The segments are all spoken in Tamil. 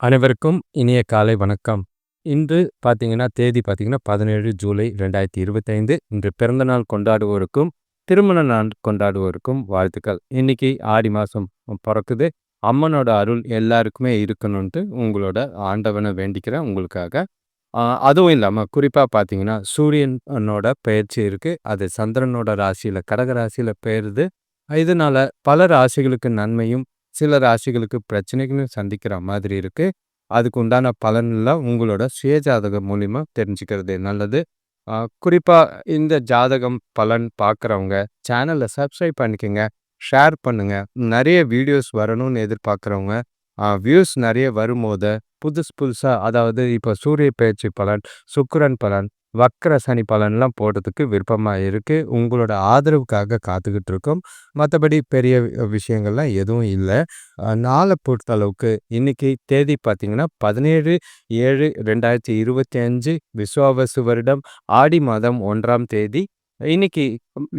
அனைவருக்கும் இனிய காலை வணக்கம். இன்று பார்த்தீங்கன்னா, தேதி பார்த்தீங்கன்னா, 17 ஜூலை 2025 இன்று பிறந்தநாள் கொண்டாடுவோருக்கும், திருமண நாள் கொண்டாடுவோருக்கும் வாழ்த்துக்கள். இன்னைக்கு ஆடி மாசம் பிறக்குது அம்மனோட அருள் எல்லாருக்குமே இருக்கணும்ன்ட்டு உங்களோட ஆண்டவனை வேண்டிக்கிறேன் உங்களுக்காக. அதுவும் இல்லாம குறிப்பா பார்த்தீங்கன்னா, சூரியனோட பெயர்ச்சி இருக்கு. அது சந்திரனோட ராசியில் கடக ராசியில பெயருது. இதனால பல ராசிகளுக்கு நன்மையும், சில ராசிகளுக்கு பிரச்சனைகளும் சந்திக்கிற மாதிரி இருக்கு. அதுக்கு உண்டான பலன்லாம் உங்களோட சுயஜாதகம் மூலியமா தெரிஞ்சுக்கிறது நல்லது. குறிப்பாக குறிப்பா இந்த ஜாதகம் பலன் பார்க்குறவங்க சேனலை சப்ஸ்கிரைப் பண்ணிக்கங்க. ஷேர் பண்ணுங்க. நிறைய வீடியோஸ் வரணும்னு எதிர்பார்க்குறவங்க, வியூஸ் நிறைய வரும்போது, புதுசு புதுசா அதாவது இப்ப சூரிய பயிற்சி பலன், சுக்கரன் பலன், வக்ர சனி பலன்லாம் போடுறதுக்கு விருப்பமாக இருக்குது உங்களோட ஆதரவுக்காக காத்துக்கிட்டு இருக்கோம். மற்றபடி பெரிய விஷயங்கள்லாம் எதுவும் இல்லை நாளை பொறுத்தளவுக்கு இன்னைக்கு தேதி பார்த்திங்கன்னா பதினேழு ஏழு ரெண்டாயிரத்தி இருபத்தி அஞ்சு விஸ்வாவசு வருடம் ஆடி மாதம் ஒன்றாம் தேதி. இன்னைக்கு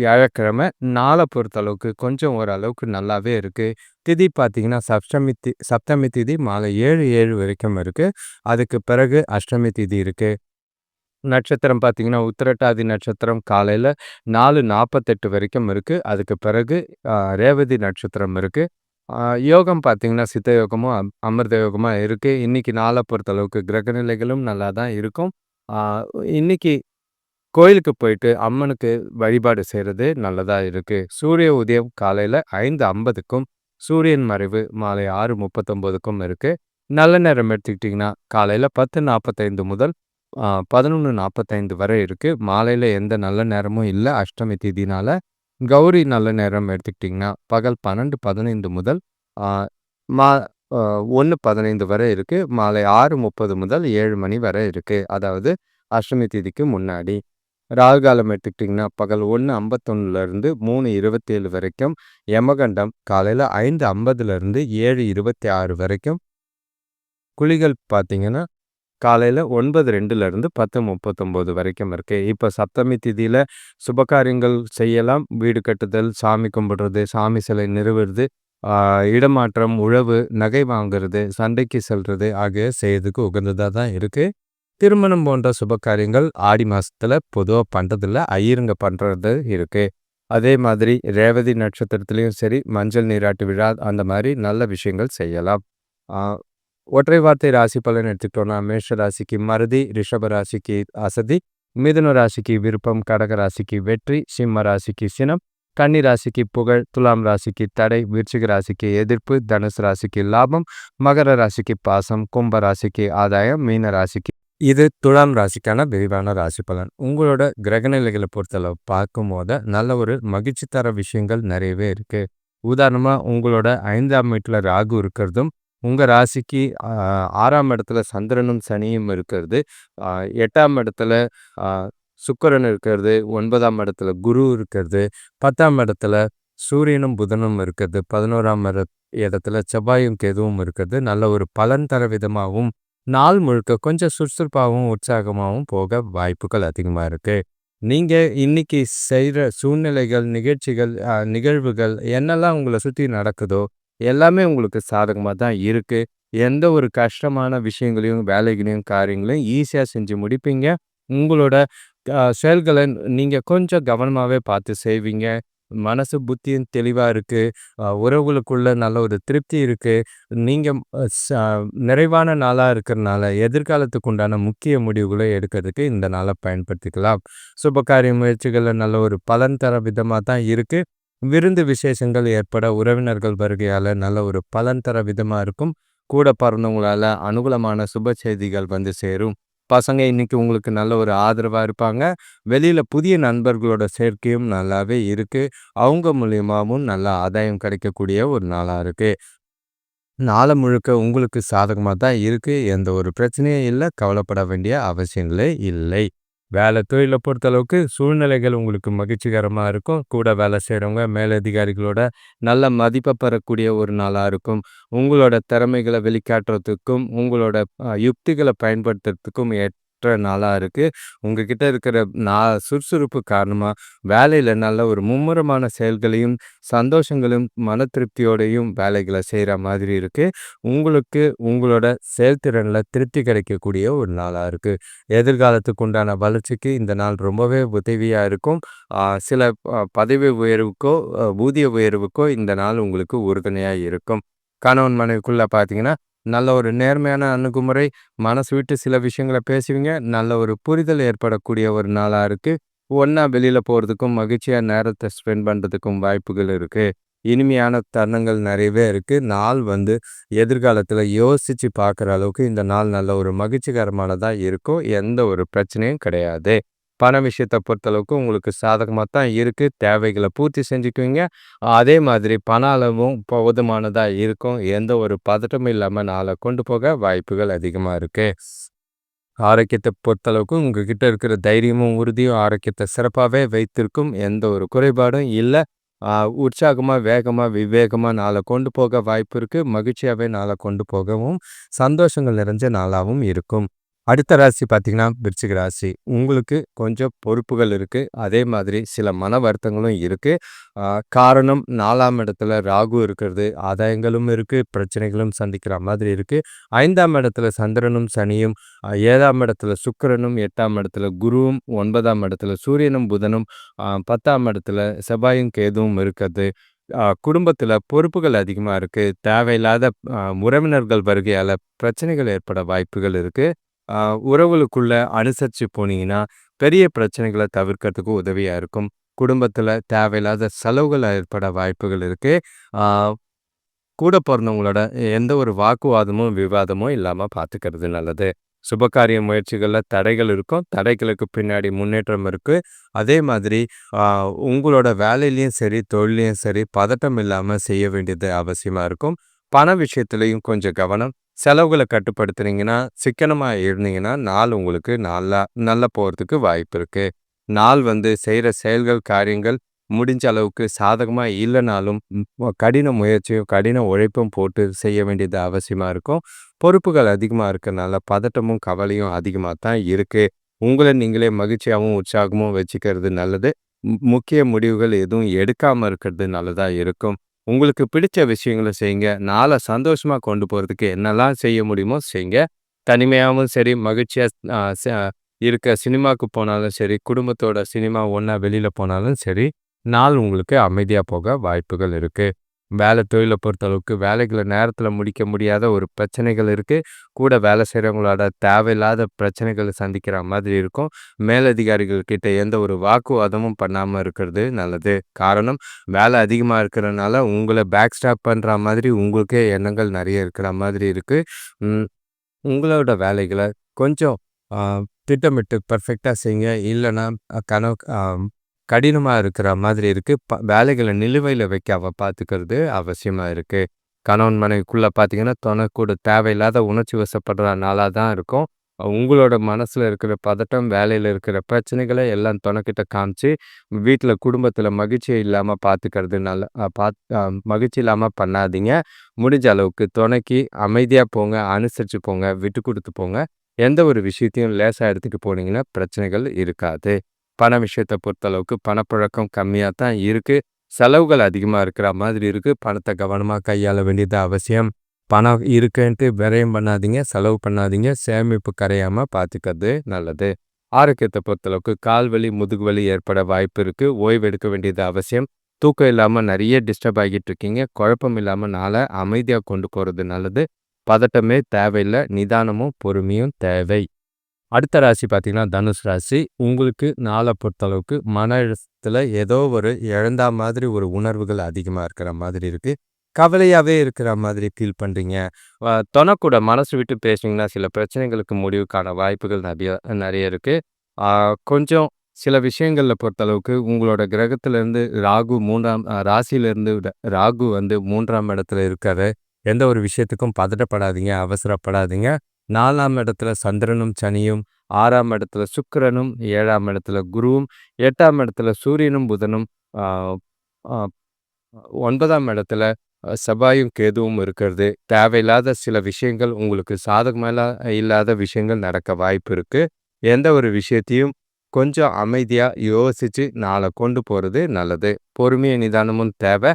வியாழக்கிழமை. நாளை பொறுத்தளவுக்கு கொஞ்சம் ஓரளவுக்கு நல்லாவே இருக்குது திதி பார்த்தீங்கன்னா, சப்தமி தி சப்தமி திதி மாலை 7:07 வரைக்கும் இருக்குது அதுக்கு பிறகு அஷ்டமி திதி இருக்குது நட்சத்திரம் பார்த்தீங்கன்னா, உத்திரட்டாதி நட்சத்திரம் காலையில் நாலு நாற்பத்தெட்டு வரைக்கும் இருக்குது அதுக்கு பிறகு ரேவதி நட்சத்திரம் இருக்குது யோகம் பார்த்தீங்கன்னா, சித்த யோகமும், அம் அமிர்த யோகமாக இருக்குது இன்றைக்கி நாளை பொறுத்தளவுக்கு கிரக நிலைகளும் நல்லா தான் இருக்கும். இன்றைக்கி இன்னைக்கு கோயிலுக்கு போயிட்டு அம்மனுக்கு வழிபாடு செய்கிறது நல்லதாக இருக்குது சூரிய உதயம் காலையில் ஐந்து ஐம்பதுக்கும் சூரியன் மறைவு மாலை ஆறு முப்பத்தொம்போதுக்கும் இருக்குது நல்ல நேரம் எடுத்துக்கிட்டிங்கன்னா, காலையில் பத்து நாற்பத்தைந்து முதல் பதினொன்று நாற்பத்தைந்து வரை இருக்குது மாலையில் எந்த நல்ல நேரமும் இல்லை அஷ்டமி திதினால. கௌரி நல்ல நேரம் எடுத்துக்கிட்டிங்கன்னா, பகல் 12:15 முதல் மா ஒன்று பதினைந்து வரை இருக்குது மாலை 6:30 முதல் ஏழு மணி வரை இருக்குது அதாவது அஷ்டமி திதிக்கு முன்னாடி. ராகு காலம் எடுத்துக்கிட்டிங்கன்னா, பகல் 1:51லருந்து 3:27 வரைக்கும். யமகண்டம் காலையில் ஐந்து ஐம்பதுலேருந்து ஏழு இருபத்தி ஆறு வரைக்கும். குழிகள் பார்த்திங்கன்னா காலையில் ஒன்பது ரெண்டுலேருந்து பத்து முப்பத்தொம்போது வரைக்கும் இருக்குது இப்போ சப்தமி திதியில் சுபகாரியங்கள் செய்யலாம். வீடு கட்டுதல், சாமி கும்பிடுறது, சாமி சிலை நிறுவுறது, இடமாற்றம், உழவு, நகை வாங்குறது, சண்டைக்கு செல்வது ஆகிய செய்யறதுக்கு உகந்ததாக தான் இருக்குது திருமணம் போன்ற சுபகாரியங்கள் ஆடி மாதத்தில் பொதுவாக பண்றதில்ல. ஐயருங்க பண்ணுறது இருக்குது அதே மாதிரி ரேவதி நட்சத்திரத்துலேயும் சரி, மஞ்சள் நீராட்டு விழா அந்த மாதிரி நல்ல விஷயங்கள் செய்யலாம். ஒற்றை வார்த்தை ராசி பலன் எடுத்துக்கிட்டோம்னா, மேஷ ராசிக்கு மருதி ரிஷப ராசிக்கு அசதி, மிதுன ராசிக்கு விருப்பம், கடக ராசிக்கு வெற்றி, சிம்ம ராசிக்கு சினம், கன்னி ராசிக்கு புகழ், துலாம் ராசிக்கு தடை, விருச்சிக ராசிக்கு எதிர்ப்பு, தனுசு ராசிக்கு லாபம், மகர ராசிக்கு பாசம், கும்ப ராசிக்கு ஆதாயம், மீன ராசிக்கு இது துலாம் ராசிக்கான விரிவான ராசி பலன். உங்களோட கிரகநிலைகளை பொறுத்தளவு பார்க்கும்போது, நல்ல ஒரு மகிழ்ச்சி தர விஷயங்கள் நிறையவே இருக்கு. உதாரணமா உங்களோட ஐந்தாம் வீட்டில் ராகு இருக்கிறதும், உங்கள் ராசிக்கு ஆறாம் இடத்துல சந்திரனும், சனியும் இருக்கிறது, எட்டாம் இடத்துல சுக்கரன் இருக்கிறது, ஒன்பதாம் இடத்துல குரு இருக்கிறது, 10ஆம் இடத்துல சூரியனும், புதனும் இருக்கிறது, பதினோராம் இடத்துல செவ்வாயும், கேதுவும் இருக்கிறது. நல்ல ஒரு பலன் தர விதமாகவும் நாள் முழுக்க கொஞ்சம் சுறுசுறுப்பாகவும் உற்சாகமாகவும் போக வாய்ப்புகள் அதிகமாக இருக்கு. நீங்கள் இன்னைக்கு செய்கிற சூழ்நிலைகள், நிகழ்ச்சிகள், நிகழ்வுகள் என்னெல்லாம் உங்களை சுற்றி நடக்குதோ, எல்லாமே உங்களுக்கு சாதகமாக தான் இருக்குது எந்த ஒரு கஷ்டமான விஷயங்களையும், வேலைகளையும், காரியங்களையும் ஈஸியாக செஞ்சு முடிப்பீங்க. உங்களோட செயல்களை நீங்கள் கொஞ்சம் கவனமாகவே பார்த்து செய்வீங்க. மனசு, புத்தியும் தெளிவாக இருக்குது உறவுகளுக்குள்ள நல்ல ஒரு திருப்தி இருக்குது நீங்கள் ச நிறைவான நாளாக இருக்கிறனால, எதிர்காலத்துக்கு உண்டான முக்கிய முடிவுகளை எடுக்கிறதுக்கு இந்த நாளை பயன்படுத்திக்கலாம். சுபகாரிய முயற்சிகளில் நல்ல ஒரு பலன் தர விதமாக தான் இருக்குது விருந்து விசேஷங்கள் ஏற்பட, உறவினர்கள் வருகையால் நல்ல ஒரு பலன் தர விதமாக இருக்கும். கூட பிறந்தவங்களால அனுகூலமான சுப செய்திகள் வந்து சேரும். பசங்க இன்னைக்கு உங்களுக்கு நல்ல ஒரு ஆதரவாக இருப்பாங்க. வெளியில் புதிய நண்பர்களோட சேர்க்கையும் நல்லாவே இருக்குது அவங்க மூலியமாகவும் நல்ல ஆதாயம் கிடைக்கக்கூடிய ஒரு நாளாக இருக்குது நாளை முழுக்க உங்களுக்கு சாதகமாக தான் இருக்குது எந்த ஒரு பிரச்சனையும் இல்லை கவலைப்பட வேண்டிய அவசியங்களே இல்லை. வேலை, தொழிலை பொறுத்தளவுக்கு சூழ்நிலைகள் உங்களுக்கு மகிழ்ச்சிகரமாக இருக்கும். கூட வேலை செய்கிறவங்க மேலதிகாரிகளோட நல்ல மதிப்பை பெறக்கூடிய ஒரு நாளாக இருக்கும். உங்களோட திறமைகளை வெளிக்காட்டுறதுக்கும், உங்களோட யுக்திகளை பயன்படுத்துறதுக்கும் பெற்ற நாளாக இருக்குது உங்ககிட்ட இருக்கிற நா சுறுசுறுப்பு காரணமாக வேலையில் நல்ல ஒரு மும்முரமான செயல்களையும், சந்தோஷங்களும், மன திருப்தியோடையும் வேலைகளை செய்கிற மாதிரி இருக்குது உங்களுக்கு உங்களோட செயல்திறனில் திருப்தி கிடைக்கக்கூடிய ஒரு நாளாக இருக்குது எதிர்காலத்துக்கு உண்டான வளர்ச்சிக்கு இந்த நாள் ரொம்பவே உதவியாக இருக்கும். சில பதவி உயர்வுக்கோ, ஊதிய உயர்வுக்கோ இந்த நாள் உங்களுக்கு உறுதுணையாக இருக்கும். கணவன் மனைவிக்குள்ளே பார்த்தீங்கன்னா, நல்ல ஒரு நேர்மையான அணுகுமுறை, மனசு விட்டு சில விஷயங்கள பேசுவீங்க. நல்ல ஒரு புரிதல் ஏற்படக்கூடிய ஒரு நாளாக இருக்குது ஒன்றா வெளியில் போகிறதுக்கும் மகிழ்ச்சியாக நேரத்தை ஸ்பெண்ட் பண்ணுறதுக்கும் வாய்ப்புகள் இருக்குது இனிமையான தருணங்கள் நிறையவே இருக்கு. நாள் வந்து எதிர்காலத்தில் யோசித்து பார்க்குற அளவுக்கு இந்த நாள் நல்ல ஒரு மகிழ்ச்சிகரமானதாக இருக்கும். எந்த ஒரு பிரச்சனையும் கிடையாது. பண விஷயத்தை பொறுத்தளவுக்கு உங்களுக்கு சாதகமாக தான் இருக்குது தேவைகளை பூர்த்தி செஞ்சுக்குவீங்க. அதே மாதிரி பண அளவும் போதுமானதாக இருக்கும். எந்த ஒரு பதட்டமும் இல்லாமல் நாளை கொண்டு போக வாய்ப்புகள் அதிகமாக இருக்குது ஆரோக்கியத்தை பொறுத்தளவுக்கு உங்ககிட்ட இருக்கிற தைரியமும், உறுதியும் ஆரோக்கியத்தை சிறப்பாகவே வைத்திருக்கும். எந்த ஒரு குறைபாடும் இல்லை உற்சாகமாக வேகமாக விவேகமாக நாளை கொண்டு போக வாய்ப்பு இருக்குது மகிழ்ச்சியாகவே நாளை கொண்டு போகவும், சந்தோஷங்கள் நிறைஞ்ச நாளாகவும் இருக்கும். அடுத்த ராசி பார்த்தீங்கன்னா, விருச்சிக ராசி. உங்களுக்கு கொஞ்சம் பொறுப்புகள் இருக்குது அதே மாதிரி சில மன வருத்தங்களும் இருக்குது காரணம் நாலாம் இடத்துல ராகு இருக்கிறது. ஆதாயங்களும் இருக்குது பிரச்சனைகளும் சந்திக்கிற மாதிரி இருக்குது ஐந்தாம் இடத்துல சந்திரனும், சனியும், ஏழாம் இடத்துல சுக்கிரனும், எட்டாம் இடத்துல குருவும், ஒன்பதாம் இடத்துல சூரியனும், புதனும், பத்தாம் இடத்துல செவ்வாயும், கேதுவும் இருக்கிறது. குடும்பத்தில் பொறுப்புகள் அதிகமாக இருக்குது தேவையில்லாத உறவினர்கள் வருகையால் பிரச்சனைகள் ஏற்பட வாய்ப்புகள் இருக்குது உறவுகளுக்குள்ள அனுசரித்து போனீங்கன்னா, பெரிய பிரச்சனைகளை தவிர்க்கிறதுக்கு உதவியாக இருக்கும். குடும்பத்தில் தேவையில்லாத செலவுகள் ஏற்பட வாய்ப்புகள் இருக்குது கூட பிறந்தவங்களோட எந்த ஒரு வாக்குவாதமும், விவாதமும் இல்லாமல் பார்த்துக்கிறது நல்லது. சுபகாரிய முயற்சிகளில் தடைகள் இருக்கும். தடைகளுக்கு பின்னாடி முன்னேற்றம் இருக்குது அதே மாதிரி உங்களோட வேலையிலையும் சரி, தொழிலையும் சரி பதட்டம் இல்லாமல் செய்ய வேண்டியது அவசியமாக இருக்கும். பண விஷயத்துலையும் கொஞ்சம் கவனம். செலவுகளை கட்டுப்படுத்துனீங்கன்னா, சிக்கனமாக இருந்தீங்கன்னா, நாள் உங்களுக்கு நல்லா நல்லா போகிறதுக்கு வாய்ப்பு இருக்குது நாள் வந்து செய்கிற செயல்கள், காரியங்கள் முடிஞ்ச அளவுக்கு சாதகமாக இல்லைனாலும் கடின முயற்சியும், கடின உழைப்பும் போட்டு செய்ய வேண்டியது அவசியமாக இருக்கும். பொறுப்புகள் அதிகமாக இருக்கிறனால பதட்டமும், கவலையும் அதிகமாக தான் இருக்குது உங்களை நீங்களே மகிழ்ச்சியாகவும் உற்சாகமும் வச்சுக்கிறது நல்லது. முக்கிய முடிவுகள் எதுவும் எடுக்காமல் இருக்கிறது நல்லதாக இருக்கும். உங்களுக்கு பிடிச்ச விஷயங்கள செய்யுங்க. நாள சந்தோஷமா கொண்டு போறதுக்கு என்னலாம் செய்ய முடியுமோ செய்யுங்க. தனிமையாவும் சரி, மகிழ்ச்சியா இருக்க சினிமாக்கு போனாலும் சரி, குடும்பத்தோட சினிமா ஒன்றா வெளியில் போனாலும் சரி, நாள் உங்களுக்கு அமைதியா போக வாய்ப்புகள் இருக்கு. வேலை தொழிலை பொறுத்தளவுக்கு வேலைகளை நேரத்தில் முடிக்க முடியாத ஒரு பிரச்சனைகள் இருக்குது கூட வேலை செய்கிறவங்களோட தேவையில்லாத பிரச்சனைகளை சந்திக்கிற மாதிரி இருக்கும். மேலதிகாரிகள்கிட்ட எந்த ஒரு வாக்குவாதமும் பண்ணாமல் இருக்கிறது நல்லது. காரணம் வேலை அதிகமாக இருக்கிறனால உங்களை பேக் ஸ்டாப் பண்ணுற மாதிரி உங்களுக்கே எண்ணங்கள் நிறைய இருக்கிற மாதிரி இருக்குது உங்களோட வேலைகளை கொஞ்சம் திட்டமிட்டு பர்ஃபெக்டாக செய்யுங்க. இல்லைன்னா கனவு கடினமாக இருக்கிற மாதிரி இருக்குது ப வேலைகளை நிலுவையில் வைக்க அவள் பார்த்துக்கிறது அவசியமாக இருக்குது கணவன் மனைவிக்குள்ளே பார்த்தீங்கன்னா, தனக்கூட தேவையில்லாத உணர்ச்சி வசப்படுற நாளாக தான் இருக்கும். உங்களோட மனசில் இருக்கிற பதட்டம், வேலையில் இருக்கிற பிரச்சனைகளை எல்லாம் துணைக்கிட்ட காமிச்சு, வீட்டில் குடும்பத்தில் மகிழ்ச்சி இல்லாமல் பார்த்துக்கிறது நல்ல பாத் மகிழ்ச்சி இல்லாமல் பண்ணாதீங்க. முடிஞ்ச அளவுக்கு துணைக்கி அமைதியாக போங்க, அனுசரித்து போங்க, விட்டு கொடுத்து போங்க. எந்த ஒரு விஷயத்தையும் லேசாக எடுத்துகிட்டு போனீங்கன்னா, பிரச்சனைகள் இருக்காது. பண விஷயத்த பொறுத்தளவுக்கு பணப்புழக்கம் கம்மியாக தான் இருக்கு. செலவுகள் அதிகமா இருக்கிற மாதிரி இருக்கு. பணத்தை கவனமா கையாள வேண்டியது அவசியம். பணம் இருக்குன்ட்டு விரயம் பண்ணாதீங்க, செலவு பண்ணாதீங்க. சேமிப்பு கரையாம பார்த்துக்கிறது நல்லது. ஆரோக்கியத்தை பொறுத்தளவுக்கு கால் வலி, முதுகு வலி ஏற்பட வாய்ப்பு இருக்கு. ஓய்வு எடுக்க வேண்டியது அவசியம். தூக்கம் இல்லாமல் நிறைய டிஸ்டர்ப் ஆகிட்டு இருக்கீங்க. குழப்பம் இல்லாமல் நாள அமைதியா கொண்டு போறது நல்லது. பதட்டமே தேவையில்ல. நிதானமும், பொறுமையும் தேவை. அடுத்த ராசி பார்த்தீங்கன்னா, தனுஷ் ராசி. உங்களுக்கு நாளை பொறுத்தளவுக்கு மன அழுத்தத்தில் ஏதோ ஒரு இழந்தா மாதிரி ஒரு உணர்வுகள் அதிகமாக இருக்கிற மாதிரி இருக்குது கவலையாகவே இருக்கிற மாதிரி ஃபீல் பண்ணுறீங்க தொனக்கூட மனசு விட்டு பேசுனீங்கன்னா, சில பிரச்சனைகளுக்கு முடிவுக்கான வாய்ப்புகள் நிறைய நிறைய இருக்குது கொஞ்சம் சில விஷயங்களில் பொறுத்தளவுக்கு உங்களோட கிரகத்திலேருந்து ராகு மூன்றாம் ராசியிலேருந்து ராகு வந்து மூன்றாம் இடத்துல இருக்காரு. எந்த ஒரு விஷயத்துக்கும் பதட்டப்படாதீங்க, அவசரப்படாதீங்க. நாலாம் இடத்துல சந்திரனும், சனியும், ஆறாம் இடத்துல சுக்கிரனும், ஏழாம் இடத்துல குருவும், எட்டாம் இடத்துல சூரியனும், புதனும், ஒன்பதாம் இடத்துல செவ்வாயும், கேதுவும் இருக்கிறது. தேவையில்லாத சில விஷயங்கள் உங்களுக்கு சாதகமாக இல்லாத விஷயங்கள் நடக்க வாய்ப்பு இருக்கு. எந்த ஒரு விஷயத்தையும் கொஞ்சம் அமைதியா யோசிச்சு நாளை கொண்டு போறது நல்லது. பொறுமையும் நிதானமும் தேவை.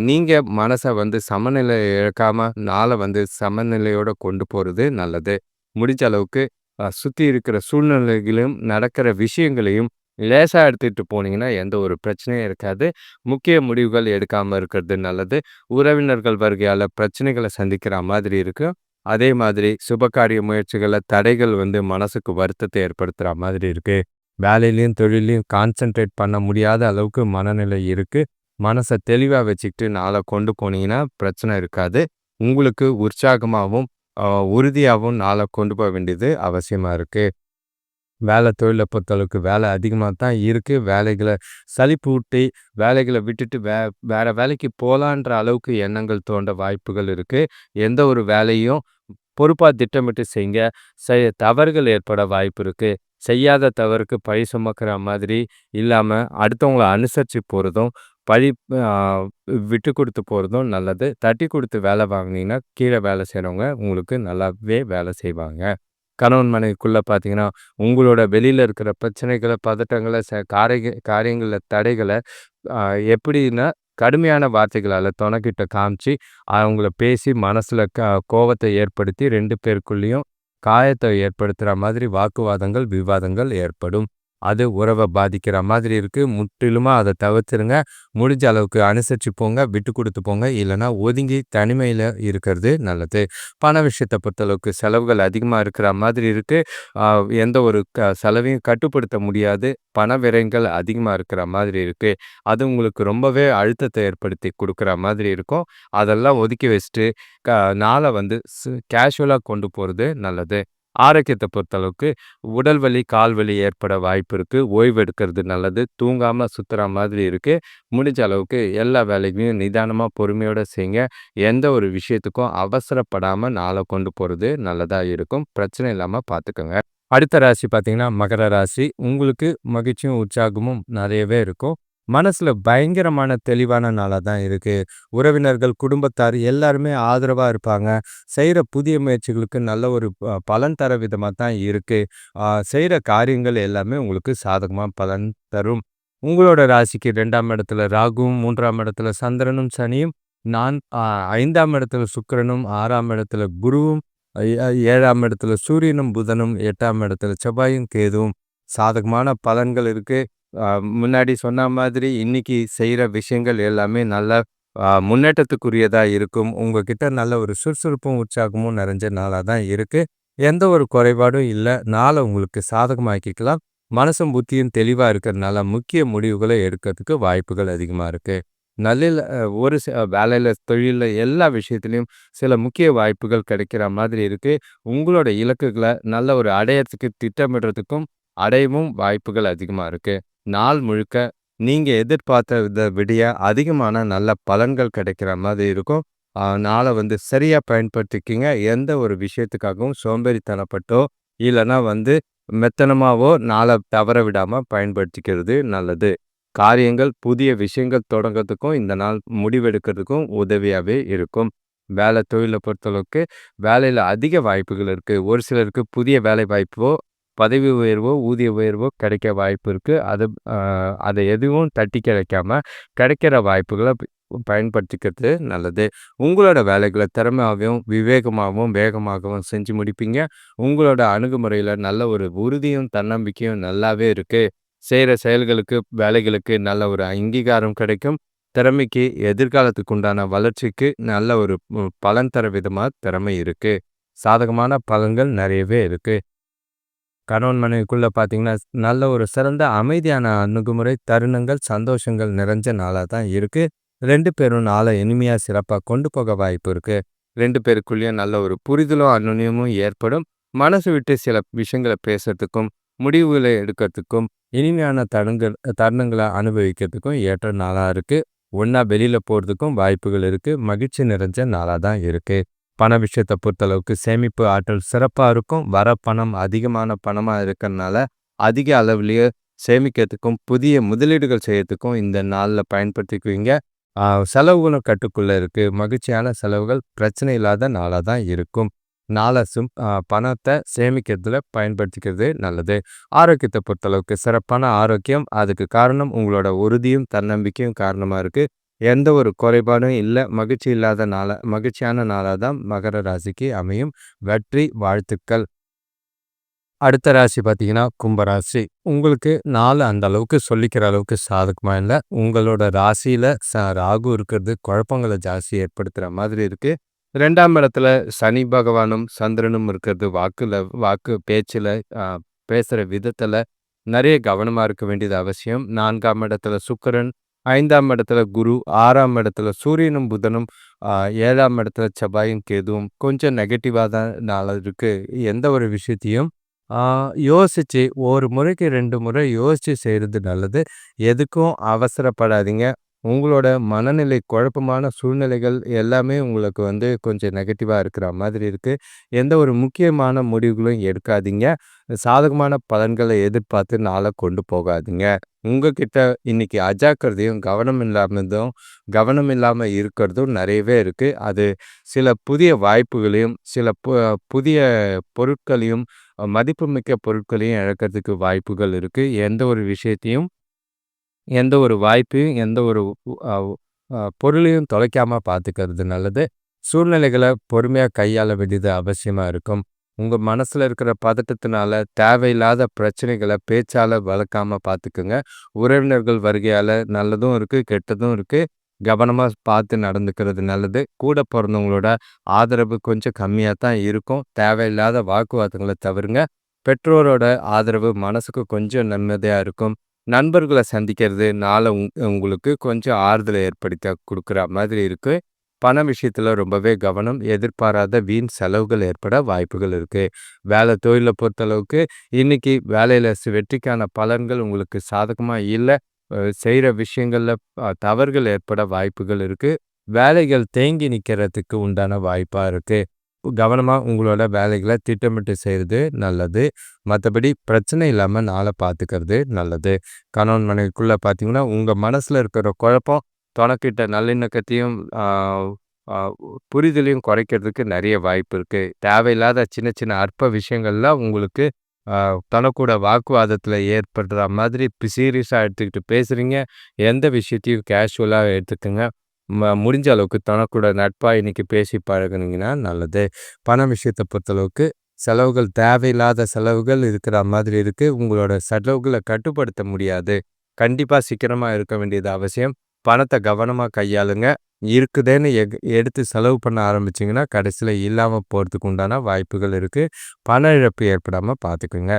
நீங்கள் மனசை வந்து சமநிலை இழக்காமல் நாளை வந்து சமநிலையோடு கொண்டு போகிறது நல்லது. முடிஞ்ச அளவுக்கு சுற்றி இருக்கிற சூழ்நிலைகளையும், நடக்கிற விஷயங்களையும் லேசாக எடுத்துகிட்டு போனீங்கன்னா, எந்த ஒரு பிரச்சனையும் இருக்காது. முக்கிய முடிவுகள் எடுக்காமல் இருக்கிறது நல்லது. உறவினர்கள் வருகையால் பிரச்சனைகளை சந்திக்கிற மாதிரி இருக்கும் அதே மாதிரி சுபகாரிய முயற்சிகளை தடைகள் வந்து மனசுக்கு வருத்தத்தை ஏற்படுத்துகிற மாதிரி இருக்குது வேலையிலையும் தொழிலையும் கான்சென்ட்ரேட் பண்ண முடியாத அளவுக்கு மனநிலை இருக்குது மனசை தெளிவாக வச்சுக்கிட்டு நாளை கொண்டு போனீங்கன்னா, பிரச்சனை இருக்காது. உங்களுக்கு உற்சாகமாகவும் உறுதியாகவும் நாளை கொண்டு போக வேண்டியது அவசியமாக இருக்குது வேலை தொழிலை பொறுத்தளவுக்கு வேலை அதிகமாக தான் இருக்குது வேலைகளை சலிப்பூட்டி, வேலைகளை விட்டுட்டு வே வேறு வேலைக்கு போகலான்ற அளவுக்கு எண்ணங்கள் தோன்ற வாய்ப்புகள் இருக்குது எந்த ஒரு வேலையும் பொறுப்பாக திட்டமிட்டு செய்யுங்க. செய்ய தவறுகள் ஏற்பட வாய்ப்பு இருக்குது செய்யாத தவறுக்கு பழி சுமக்கிற மாதிரி இல்லாமல் அடுத்தவங்கள அனுசரித்து போகிறதும் பழி விட்டு கொடுத்து போகிறதும் நல்லது. தட்டி கொடுத்து வேலை வாங்குனீங்கன்னா, கீழே வேலை செய்கிறவங்க உங்களுக்கு நல்லாவே வேலை செய்வாங்க. கணவன் மனைவிக்குள்ளே பார்த்தீங்கன்னா, உங்களோட வெளியில் இருக்கிற பிரச்சனைகளை பதட்டங்களை ச காரை காரியங்கள்ல தடைகளை எப்படின்னா, கடுமையான வார்த்தைகளால் துணைக்கிட்ட காமிச்சு, அவங்கள பேசி மனசில் க கோபத்தை ஏற்படுத்தி ரெண்டு பேருக்குள்ளேயும் காயத்தை ஏற்படுத்துகிற மாதிரி வாக்குவாதங்கள், விவாதங்கள் ஏற்படும். அது உறவை பாதிக்கிற மாதிரி இருக்குது முற்றிலுமாக அதை தவிர்த்துருங்க. முடிஞ்ச அளவுக்கு அனுசரித்து போங்க. விட்டு கொடுத்து போங்க. இல்லைனா ஒதுங்கி தனிமையில் இருக்கிறது நல்லது. பண விஷயத்தை பொறுத்தளவுக்கு செலவுகள் அதிகமாக இருக்கிற மாதிரி இருக்குது எந்த ஒரு க செலவையும் கட்டுப்படுத்த முடியாது. பண விரயங்கள் அதிகமாக இருக்கிற மாதிரி இருக்குது அது உங்களுக்கு ரொம்பவே அழுத்தத்தை ஏற்படுத்தி கொடுக்குற மாதிரி இருக்கும். அதெல்லாம் ஒதுக்கி வச்சுட்டு, க நாளை வந்து சு கேஷுவலாக கொண்டு போகிறது நல்லது. ஆரோக்கியத்தை பொறுத்தளவுக்கு உடல் வலி, கால் வலி ஏற்பட வாய்ப்பு இருக்குது ஓய்வு எடுக்கிறது நல்லது. தூங்காமல் சுற்றுற மாதிரி இருக்குது முடிஞ்ச அளவுக்கு எல்லா வேலைகளையும் நிதானமாக பொறுமையோடு செய்யுங்க. எந்த ஒரு விஷயத்துக்கும் அவசரப்படாமல் நாளை கொண்டு போகிறது நல்லதாக இருக்கும். பிரச்சனை இல்லாமல் பார்த்துக்கோங்க அடுத்த ராசி பார்த்தீங்கன்னா, மகர ராசி. உங்களுக்கு மகிழ்ச்சியும், உற்சாகமும் நிறையவே இருக்கும். மனசுல பயங்கரமான தெளிவான நாளாக தான் இருக்கு. உறவினர்கள், குடும்பத்தார் எல்லாருமே ஆதரவா இருப்பாங்க. செய்கிற புதிய முயற்சிகளுக்கு நல்ல ஒரு பலன் தர விதமா தான் இருக்கு. செய்கிற காரியங்கள் எல்லாமே உங்களுக்கு சாதகமா பலன் தரும். உங்களோட ராசிக்கு ரெண்டாம் இடத்துல ராகுவும், மூன்றாம் இடத்துல சந்திரனும், சனியும், நான் ஐந்தாம் இடத்துல சுக்கரனும் ஆறாம் இடத்துல குருவும், ஏழாம் இடத்துல சூரியனும், புதனும், எட்டாம் இடத்துல செவ்வாயும், கேதுவும் சாதகமான பலன்கள் இருக்கு. முன்னாடி சொன்ன மாதிரி இன்னைக்கு செய்கிற விஷயங்கள் எல்லாமே நல்ல முன்னேற்றத்துக்குரியதாக இருக்கும். உங்ககிட்ட நல்ல ஒரு சுறுசுறுப்பும், உற்சாகமும் நிறைஞ்ச நாளாக தான் இருக்குது எந்த ஒரு குறைபாடும் இல்லை. நாளை உங்களுக்கு சாதகமாக்கிக்கலாம். மனசும், புத்தியும் தெளிவாக இருக்கிறதுனால முக்கிய முடிவுகளை எடுக்கிறதுக்கு வாய்ப்புகள் அதிகமாக இருக்குது நல்ல ஒரு வேலையில் தொழிலில் எல்லா விஷயத்துலையும் சில முக்கிய வாய்ப்புகள் கிடைக்கிற மாதிரி இருக்குது உங்களோட இலக்குகளை நல்ல ஒரு அடையறதுக்கு திட்டமிடுறதுக்கும், அடையவும் வாய்ப்புகள் அதிகமாக இருக்குது நாள் முழுக்க நீங்க எதிர்பார்த்தத விட அதிகமான நல்ல பலன்கள் கிடைக்கிற மாதிரி இருக்கும். அ நாள வந்து சரியா பயன்படுத்திக்கிங்க எந்த ஒரு விஷயத்துக்காகவும் சோம்பேறித்தனப்பட்டோ, இல்லன்னா வந்து மெத்தனமாவோ நாளை தவற விடாம பயன்படுத்திக்கிறது நல்லது. காரியங்கள், புதிய விஷயங்கள் தொடங்கிறதுக்கும் இந்த நாள் முடிவெடுக்கிறதுக்கும் உதவியாவே இருக்கும். வேலை, தொழில பொறுத்தளவுக்கு வேலையில அதிக வாய்ப்புகள் இருக்கு. ஒரு சிலருக்கு புதிய வேலை வாய்ப்போ, பதவி உயர்வோ, ஊதிய உயர்வோ கிடைக்க வாய்ப்பு இருக்குது அது அதை எதுவும் தட்டி கிடைக்காம கிடைக்கிற வாய்ப்புகளை பயன்படுத்திக்கிறது நல்லது. உங்களோட வேலைகளை திறமையாகவும் விவேகமாகவும் வேகமாகவும் செஞ்சு முடிப்பீங்க. உங்களோட அணுகுமுறையில் நல்ல ஒரு உறுதியும், தன்னம்பிக்கையும் நல்லாவே இருக்குது செய்கிற செயல்களுக்கு, வேலைகளுக்கு நல்ல ஒரு அங்கீகாரம் கிடைக்கும். திறமைக்கு எதிர்காலத்துக்கு உண்டான வளர்ச்சிக்கு நல்ல ஒரு பலன் தர விதமாக திறமை இருக்குது சாதகமான பலன்கள் நிறையவே இருக்குது கணவன் மனைவிக்குள்ள பார்த்தீங்கன்னா, நல்ல ஒரு சிறந்த அமைதியான அணுகுமுறை, தருணங்கள், சந்தோஷங்கள் நிறைஞ்ச நாளா தான் இருக்கு. ரெண்டு பேரும் நாள இனிமையா, சிறப்பா கொண்டு போக வாய்ப்பு இருக்கு. 2 பேருக்குள்ளயும் நல்ல ஒரு புரிதலும், அந்யோன்யமும் ஏற்படும். மனசு விட்டு சில விஷயங்கள பேசுறதுக்கும், முடிவுகளை எடுக்கிறதுக்கும், இனிமையான தருணங்கள் தருணங்கள அனுபவிக்கிறதுக்கும் ஏற்ற நாளா இருக்கு. ஒன்றா வெளியில் போறதுக்கும் வாய்ப்புகள் இருக்கு. மகிழ்ச்சி நிறைஞ்ச நாளா தான் இருக்கு. பண விஷயத்தை பொறுத்தளவுக்கு சேமிப்பு ஆற்றல் சிறப்பாக இருக்கும். வர பணம் அதிகமான பணமா இருக்கிறதுனால அதிக அளவுலேயே சேமிக்கிறதுக்கும், புதிய முதலீடுகள் செய்யறதுக்கும் இந்த நாள்ல பயன்படுத்திக்குவீங்க. செலவுகளும் கட்டுக்குள்ளே இருக்கு. மகிழ்ச்சியான செலவுகள் பிரச்சனை இல்லாத நாளாக தான் இருக்கும். நாளை சும் பணத்தை சேமிக்கிறதுல பயன்படுத்திக்கிறது நல்லது ஆரோக்கியத்தை பொறுத்தளவுக்கு சிறப்பான ஆரோக்கியம் அதுக்கு காரணம் உங்களோட உறுதியும் தன்னம்பிக்கையும் காரணமாக இருக்குது எந்த ஒரு குறைபாடும் இல்லை மகிழ்ச்சி இல்லாத நாளாக மகிழ்ச்சியான நாளாக தான் மகர ராசிக்கு அமையும். வெற்றி வாழ்த்துக்கள். அடுத்த ராசி பார்த்தீங்கன்னா கும்பராசி. உங்களுக்கு நாள் அந்த அளவுக்கு சொல்லிக்கிற அளவுக்கு சாதகமாக இல்லை. உங்களோட ராசியில் ச ராகு இருக்கிறது குழப்பங்களை ஜாஸ்தி ஏற்படுத்துகிற மாதிரி இருக்குது ரெண்டாம் இடத்துல சனி பகவானும் சந்திரனும் இருக்கிறது வாக்குல வாக்கு பேச்சில் பேசுகிற விதத்தில் நிறைய கவனமாக இருக்க வேண்டியது அவசியம். நான்காம் இடத்துல சுக்கரன் ஐந்தாம் இடத்துல குரு ஆறாம் இடத்துல சூரியனும் புதனும் ஏழாம் இடத்துல செவ்வாயும் கேதுவும். கொஞ்சம் நெகட்டிவாக தான் நாள் இருக்குது எந்த ஒரு விஷயத்தையும் யோசித்து ஒரு முறைக்கு ரெண்டு முறை யோசித்து செய்கிறது நல்லது. எதுக்கும் அவசரப்படாதீங்க. உங்களோட மனநிலை குழப்பமான சூழ்நிலைகள் எல்லாமே உங்களுக்கு வந்து கொஞ்சம் நெகட்டிவாக இருக்கிற மாதிரி இருக்குது எந்த ஒரு முக்கியமான முடிவுகளும் எடுக்காதீங்க. சாதகமான பலன்களை எதிர்பார்த்து நாளை கொண்டு போகாதீங்க. உங்ககிட்ட இன்னைக்கு அஜாக்கிரதையும் கவனம் இல்லாமதும் கவனம் இல்லாமல் இருக்கிறதும் நிறையவே இருக்குது அது சில புதிய வாய்ப்புகளையும் சில புதிய பொருட்களையும் மதிப்புமிக்க பொருட்களையும் இழக்கிறதுக்கு வாய்ப்புகள் இருக்குது எந்த ஒரு விஷயத்தையும் எந்த ஒரு வாய்ப்பையும் எந்த ஒரு பொருளையும் தொலைக்காமல் பார்த்துக்கிறது நல்லது. சூழ்நிலைகளை பொறுமையாக கையாள வேண்டியது அவசியமாக இருக்கும். உங்கள் மனசில் இருக்கிற பதட்டத்தினால தேவையில்லாத பிரச்சனைகளை பேச்சால் வளர்க்காமல் பார்த்துக்குங்க உறவினர்கள் வருகையால் நல்லதும் இருக்குது கெட்டதும் இருக்குது கவனமாக பார்த்து நடந்துக்கிறது நல்லது. கூட பிறந்தவங்களோட ஆதரவு கொஞ்சம் கம்மியாக தான் இருக்கும். தேவையில்லாத வாக்குவாதங்களை தவிருங்க பெற்றோரோட ஆதரவு மனசுக்கு கொஞ்சம் நிம்மதியாக இருக்கும். நண்பர்களை சந்திக்கிறது நாளை உங்களுக்கு கொஞ்சம் ஆறுதலை ஏற்படுத்த கொடுக்குற மாதிரி இருக்குது பண விஷயத்தில் ரொம்பவே கவனம் எதிர்பாராத வீண் செலவுகள் ஏற்பட வாய்ப்புகள் இருக்குது வேலை தொழிலை பொறுத்தளவுக்கு இன்னைக்கு வேலையில் வெற்றிக்கான பலன்கள் உங்களுக்கு சாதகமாக இல்லை. செய்கிற விஷயங்களில் தவறுகள் ஏற்பட வாய்ப்புகள் இருக்குது வேலைகள் தேங்கி நிற்கிறதுக்கு உண்டான வாய்ப்பாக இருக்குது கவனமாக உங்களோட வேலைகளை திட்டமிட்டு செய்கிறது நல்லது. மற்றபடி பிரச்சனை இல்லாமல் நாளை பார்த்துக்கிறது நல்லது. கணவன் மனைவிக்குள்ளே பார்த்தீங்கன்னா உங்கள் மனசில் இருக்கிற குழப்பம் தொணக்கிட்ட நல்லிணக்கத்தையும் புரிதலையும் குறைக்கிறதுக்கு நிறைய வாய்ப்பு இருக்குது தேவையில்லாத சின்ன சின்ன அற்ப விஷயங்கள்லாம் உங்களுக்கு தனக்கூட வாக்குவாதத்தில் ஏற்படுற மாதிரி சீரியஸாக எடுத்துக்கிட்டு பேசுகிறீங்க எந்த விஷயத்தையும் கேஷுவலாக எடுத்துக்கோங்க. முடிஞ்ச அளவுக்கு தனக்கூட நட்பாக இன்னைக்கு பேசி பழகுனீங்கன்னா நல்லது. பணம் விஷயத்தை பொறுத்தளவுக்கு செலவுகள் தேவையில்லாத செலவுகள் இருக்கிற மாதிரி இருக்குது உங்களோட செலவுகளை கட்டுப்படுத்த முடியாது. கண்டிப்பாக சீக்கிரமாக இருக்க வேண்டியது அவசியம். பணத்தை கவனமாக கையாளுங்க. இருக்குதேன்னு எக் எடுத்து செலவு பண்ண ஆரம்பிச்சிங்கன்னா கடைசியில் இல்லாமல் போகிறதுக்கு உண்டான வாய்ப்புகள் இருக்குது பண இழப்பு ஏற்படாமல் பார்த்துக்குங்க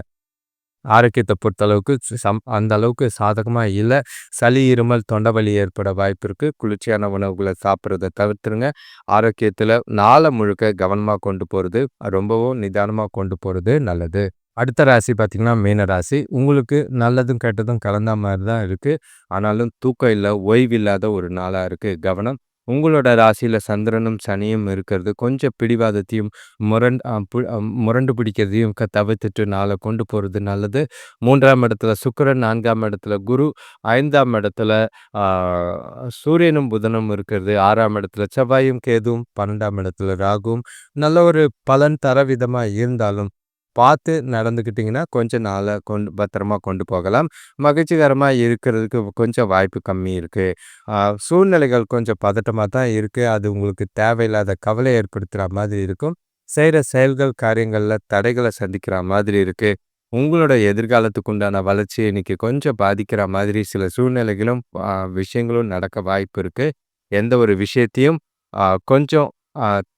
ஆரோக்கியத்தை பொறுத்தளவுக்கு சம் அந்த அளவுக்கு சாதகமாக இல்லை. சளி இருமல் தொண்டவலி ஏற்பட வாய்ப்பு இருக்குது குளிர்ச்சியான உணவுகளை சாப்பிட்றத தவிர்த்துருங்க. ஆரோக்கியத்தில் நாளை முழுக்க கவனமாக கொண்டு போகிறது ரொம்பவும் நிதானமாக கொண்டு போகிறது நல்லது. அடுத்த ராசி பார்த்திங்கன்னா மீன ராசி. உங்களுக்கு நல்லதும் கெட்டதும் கலந்த மாதிரி தான் இருக்குது ஆனாலும் தூக்கம் இல்லை ஓய்வில்லாத ஒரு நாளாக இருக்குது கவனம் உங்களோட ராசியில் சந்திரனும் சனியும் இருக்கிறது. கொஞ்சம் பிடிவாதத்தையும் முரண் முரண்டு பிடிக்கிறதையும் க தவிர்த்துட்டு நாளை கொண்டு போகிறது நல்லது. மூன்றாம் இடத்துல சுக்கரன் நான்காம் இடத்துல குரு ஐந்தாம் இடத்துல சூரியனும் புதனும் இருக்கிறது. ஆறாம் இடத்துல செவ்வாயும் கேதுவும் பன்னெண்டாம் இடத்துல ராகும் நல்ல ஒரு பலன் தர விதமாக இருந்தாலும் பார்த்து நடந்துக்கிட்டிங்கன்னா கொஞ்சம் நாளை கொண்டு பத்திரமா கொண்டு போகலாம். மகிழ்ச்சிகரமாக இருக்கிறதுக்கு கொஞ்சம் வாய்ப்பு கம்மி இருக்குது சூழ்நிலைகள் கொஞ்சம் பதட்டமாக தான் இருக்குது அது உங்களுக்கு தேவையில்லாத கவலை ஏற்படுத்துகிற மாதிரி இருக்கும். செய்கிற செயல்கள் காரியங்களில் தடைகளை சந்திக்கிற மாதிரி இருக்குது உங்களோட எதிர்காலத்துக்கு உண்டான வளர்ச்சி இன்னைக்கு கொஞ்சம் பாதிக்கிற மாதிரி சில சூழ்நிலைகளும் விஷயங்களும் நடக்க வாய்ப்பு இருக்குது எந்த ஒரு விஷயத்தையும் கொஞ்சம்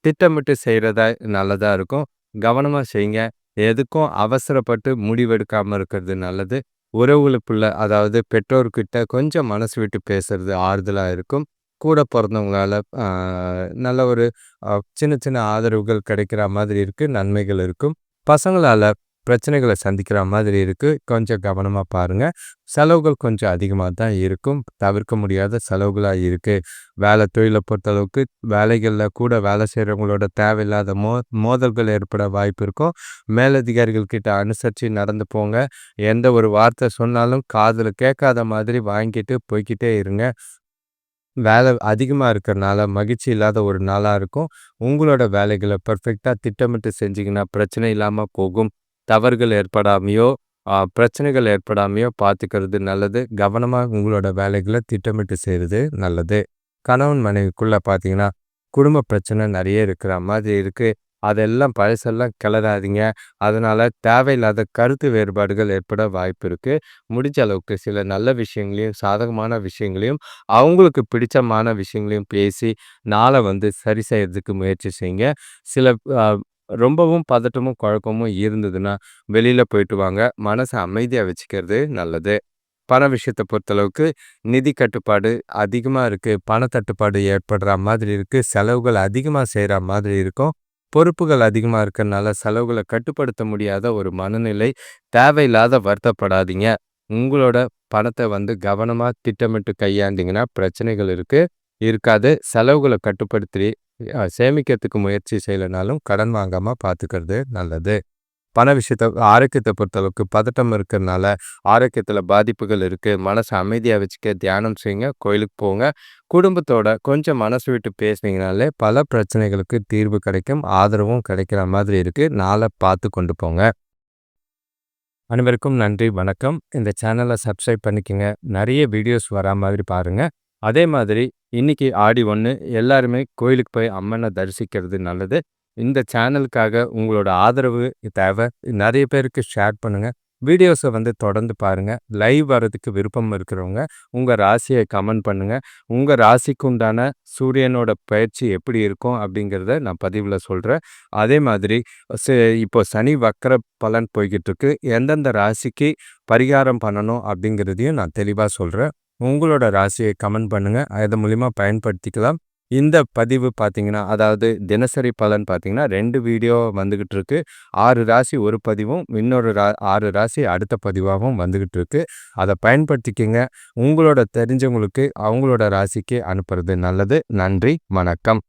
திட்டமிட்டு செய்கிறதா நல்லதாக இருக்கும். கவனமாக செய்யுங்க எதுக்கும் அவசரப்பட்டு முடிவெடுக்காமல் இருக்கிறது நல்லது. உறவுகளுக்குள்ள அதாவது பெற்றோர்கிட்ட கொஞ்சம் மனசு விட்டு பேசுறது ஆறுதலாக இருக்கும். கூட பிறந்தவங்களால நல்ல ஒரு சின்ன சின்ன ஆதரவுகள் கிடைக்கிற மாதிரி இருக்குது நன்மைகள் இருக்கும். பசங்களால் பிரச்சனைகளை சந்திக்கிற மாதிரி இருக்குது கொஞ்சம் கவனமாக பாருங்கள் செலவுகள் கொஞ்சம் அதிகமாக தான் இருக்கும். தவிர்க்க முடியாத செலவுகளாக இருக்குது வேலை தொழிலை பொறுத்தளவுக்கு வேலைகளில் கூட வேலை செய்கிறவங்களோட தேவையில்லாத மோ மோதல்கள் ஏற்பட வாய்ப்பு இருக்கும். மேலதிகாரிகள் கிட்ட அனுசரித்து நடந்து போங்க. எந்த ஒரு வார்த்தை சொன்னாலும் காதில் கேட்காத மாதிரி வாங்கிட்டு போய்கிட்டே இருங்க. வேலை அதிகமாக இருக்கிறனால மகிழ்ச்சி இல்லாத ஒரு நாளாக இருக்கும். உங்களோட வேலைகளை பர்ஃபெக்டாக திட்டமிட்டு செஞ்சிங்கன்னா பிரச்சனை இல்லாமல் போகும். தவறுகள் ஏற்படாமையோ பிரச்சனைகள் ஏற்படாமையோ பார்த்துக்கிறது நல்லது. கவனமாக உங்களோட வேலைகளை திட்டமிட்டு செய்கிறது நல்லது. கணவன் மனைவிக்குள்ள பார்த்தீங்கன்னா, குடும்ப பிரச்சனை நிறைய இருக்கிற மாதிரி இருக்குது அதெல்லாம் பழசெல்லாம் கிளறாதீங்க. அதனால் தேவையில்லாத கருத்து வேறுபாடுகள் ஏற்பட வாய்ப்பு இருக்குது முடிஞ்ச அளவுக்கு சில நல்ல விஷயங்களையும், சாதகமான விஷயங்களையும், அவங்களுக்கு பிடிச்சமான விஷயங்களையும் பேசி, நாளை வந்து சரி செய்யறதுக்கு முயற்சி செய்யுங்க. சில ரொம்பவும் பதட்டமும், குழப்பமும் இருந்ததுன்னா, வெளியில் போயிட்டு வாங்க. மனசை அமைதியாக வச்சுக்கிறது நல்லது. பண விஷயத்தை பொறுத்தளவுக்கு நிதி கட்டுப்பாடு அதிகமாக இருக்குது பணத்தட்டுப்பாடு ஏற்படுற மாதிரி இருக்குது செலவுகள் அதிகமாக செய்கிற மாதிரி இருக்கும். பொறுப்புகள் அதிகமாக இருக்கறனால செலவுகளை கட்டுப்படுத்த முடியாத ஒரு மனநிலை. தேவையில்லாத வருத்தப்படாதீங்க. உங்களோட பணத்தை வந்து கவனமாக திட்டமிட்டு கையாண்டிங்கன்னா பிரச்சனைகள் இருக்குது இருக்காது. செலவுகளை கட்டுப்படுத்தி சேமிக்கிறதுக்கு முயற்சி செய்யலைனாலும் கடன் வாங்காமல் பார்த்துக்கிறது நல்லது. பண விஷயத்த ஆரோக்கியத்தை பொறுத்தளவுக்கு பதட்டம் இருக்கிறதுனால ஆரோக்கியத்தில் பாதிப்புகள் இருக்குது மனசை அமைதியாக வச்சுக்க தியானம் செய்யுங்க. கோயிலுக்கு போங்க. குடும்பத்தோட கொஞ்சம் மனசு விட்டு பேசுனீங்கனாலே, பல பிரச்சனைகளுக்கு தீர்வு கிடைக்கும். ஆதரவும் கிடைக்கிற மாதிரி இருக்குது நாளை பார்த்து கொண்டு போங்க. அனைவருக்கும் நன்றி, வணக்கம். இந்த சேனலை சப்ஸ்கிரைப் பண்ணிக்கங்க. நிறைய வீடியோஸ் வரா மாதிரி பாருங்கள் அதே மாதிரி இன்றைக்கி ஆடி ஒன்று எல்லாருமே கோயிலுக்கு போய் அம்மனை தரிசிக்கிறது நல்லது. இந்த சேனலுக்காக உங்களோட ஆதரவு தேவை. நிறைய பேருக்கு ஷேர் பண்ணுங்கள் வீடியோஸை வந்து தொடர்ந்து பாருங்கள் லைவ் வரதுக்கு விருப்பம் இருக்கிறவங்க, உங்கள் ராசியை கமெண்ட் பண்ணுங்கள் உங்கள் ராசிக்கு உண்டான சூரியனோட பயிற்சி எப்படி இருக்கும் அப்படிங்கிறத நான் பதிவில் சொல்கிறேன் அதே மாதிரி இப்போ சனி வக்கர பலன் போய்கிட்டு இருக்கு. எந்தெந்த ராசிக்கு பரிகாரம் பண்ணணும் அப்படிங்கிறதையும் நான் தெளிவாக சொல்கிறேன் உங்களோட ராசியை கமெண்ட் பண்ணுங்கள் அது மூலிமா பயன்படுத்திக்கலாம். இந்த பதிவு பார்த்தீங்கன்னா, அதாவது தினசரி பலன் பார்த்தீங்கன்னா, ரெண்டு வீடியோ வந்துக்கிட்டு இருக்கு. ஆறு ராசி ஒரு பதிவும், இன்னொரு ரா ஆறு ராசி அடுத்த பதிவாகவும் வந்துக்கிட்டு இருக்கு. அதை பயன்படுத்திக்கங்க. உங்களோட தெரிஞ்சவங்களுக்கு அவங்களோட ராசிக்கு அனுப்புறது நல்லது. நன்றி, வணக்கம்.